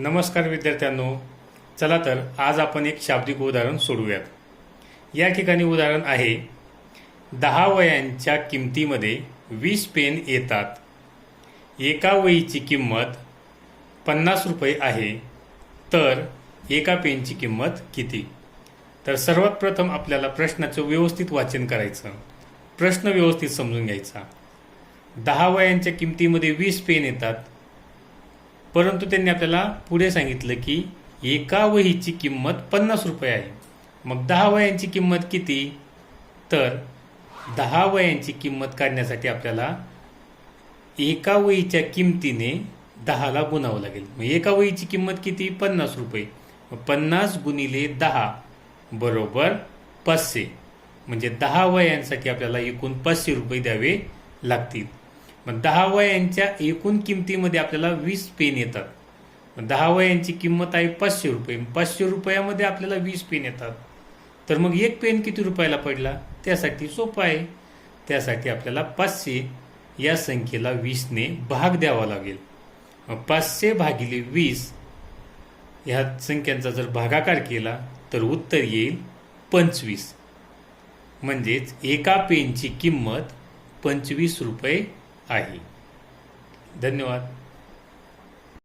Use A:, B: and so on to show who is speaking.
A: नमस्कार विद्यार्थ्यांनो. चला तर आज आपण एक शाब्दिक उदाहरण सोडवूयात या ठिकाणी उदाहरण आहे दहा वयांच्या किमतीमध्ये वीस पेन येतात. एका वहीची किंमत पन्नास रुपये आहे तर एका पेनची किंमत किती? तर सर्वात प्रथम आपल्याला प्रश्नाचं व्यवस्थित वाचन करायचं. प्रश्न व्यवस्थित समजून घ्यायचा. दहा वयांच्या किमतीमध्ये वीस पेन येतात परंतु त्यांनी आपल्याला पुढे सांगितलं की एका वहीची किंमत पन्नास रुपये आहे. मग दहा वयांची किंमत किती? तर दहा वयांची किंमत काढण्यासाठी आपल्याला एका वहीच्या किमतीने दहाला गुणावं लागेल. मग एका वहीची किंमत किती? पन्नास रुपये. पन्नास गुणिले दहा बरोबर पाचशे. म्हणजे दहा वयांसाठी आपल्याला एकूण पाचशे रुपये द्यावे लागतील. मग दहा वयांच्या एकूण किमतीमध्ये आपल्याला वीस पेन येतात. मग दहा वयांची किंमत आहे पाचशे रुपये. पाचशे रुपयामध्ये आपल्याला वीस पेन येतात. तर मग एक पेन किती रुपयाला पडला? त्यासाठी सोपं आहे. त्यासाठी आपल्याला पाचशे या संख्येला वीसने भाग द्यावा लागेल. मग पाचशे भागिले वीस ह्या संख्यांचा जर भागाकार केला तर उत्तर येईल पंचवीस. म्हणजेच एका पेनची किंमत पंचवीस रुपये आहे. धन्यवाद.